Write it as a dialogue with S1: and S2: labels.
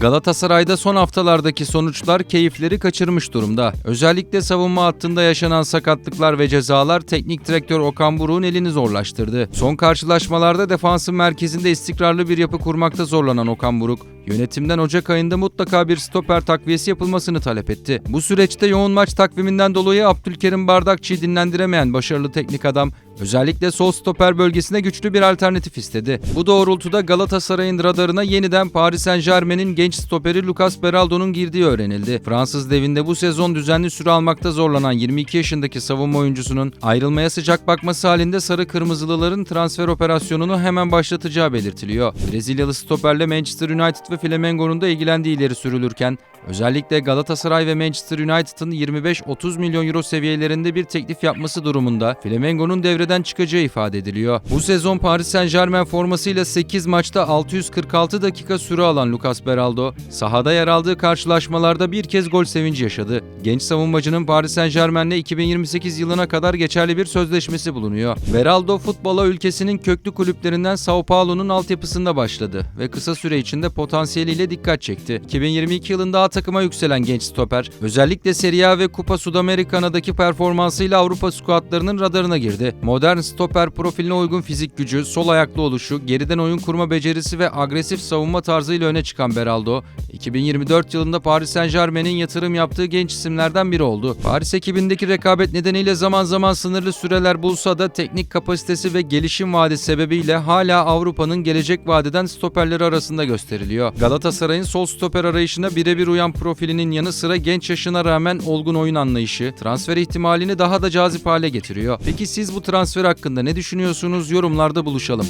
S1: Galatasaray'da son haftalardaki sonuçlar keyifleri kaçırmış durumda. Özellikle savunma hattında yaşanan sakatlıklar ve cezalar teknik direktör Okan Buruk'un elini zorlaştırdı. Son karşılaşmalarda defansın merkezinde istikrarlı bir yapı kurmakta zorlanan Okan Buruk, yönetimden Ocak ayında mutlaka bir stoper takviyesi yapılmasını talep etti. Bu süreçte yoğun maç takviminden dolayı Abdülkerim Bardakçı'yı dinlendiremeyen başarılı teknik adam, özellikle sol stoper bölgesine güçlü bir alternatif istedi. Bu doğrultuda Galatasaray'ın radarına yeniden Paris Saint Germain'in genç stoperi Lucas Beraldo'nun girdiği öğrenildi. Fransız devinde bu sezon düzenli süre almakta zorlanan 22 yaşındaki savunma oyuncusunun ayrılmaya sıcak bakması halinde sarı kırmızılıların transfer operasyonunu hemen başlatacağı belirtiliyor. Brezilyalı stoperle Manchester United ve Flamengo'nun da ilgilendiği ileri sürülürken özellikle Galatasaray ve Manchester United'ın 25-30 milyon euro seviyelerinde bir teklif yapması durumunda Flamengo'nun devreden çıkacağı ifade ediliyor. Bu sezon Paris Saint Germain formasıyla 8 maçta 646 dakika süre alan Lucas Beraldo, sahada yer aldığı karşılaşmalarda bir kez gol sevinci yaşadı. Genç savunmacının Paris Saint Germain'le 2028 yılına kadar geçerli bir sözleşmesi bulunuyor. Beraldo futbola ülkesinin köklü kulüplerinden Sao Paulo'nun altyapısında başladı ve kısa süre içinde potansiyeliyle dikkat çekti. 2022 yılında A takıma yükselen genç stoper, özellikle Serie A ve Kupa Sudamericana'daki performansıyla Avrupa skuadlarının radarına girdi. Modern stoper profiline uygun fizik gücü, sol ayaklı oluşu, geriden oyun kurma becerisi ve agresif savunma tarzıyla öne çıkan Beraldo, 2024 yılında Paris Saint Germain'in yatırım yaptığı genç isimlerden biri oldu. Paris ekibindeki rekabet nedeniyle zaman zaman sınırlı süreler bulsa da teknik kapasitesi ve gelişim vaadi sebebiyle hala Avrupa'nın gelecek vadeden stoperleri arasında gösteriliyor. Galatasaray'ın sol stoper arayışına birebir uyan profilinin yanı sıra genç yaşına rağmen olgun oyun anlayışı, transfer ihtimalini daha da cazip hale getiriyor. Peki siz bu transfer hakkında ne düşünüyorsunuz? Yorumlarda buluşalım.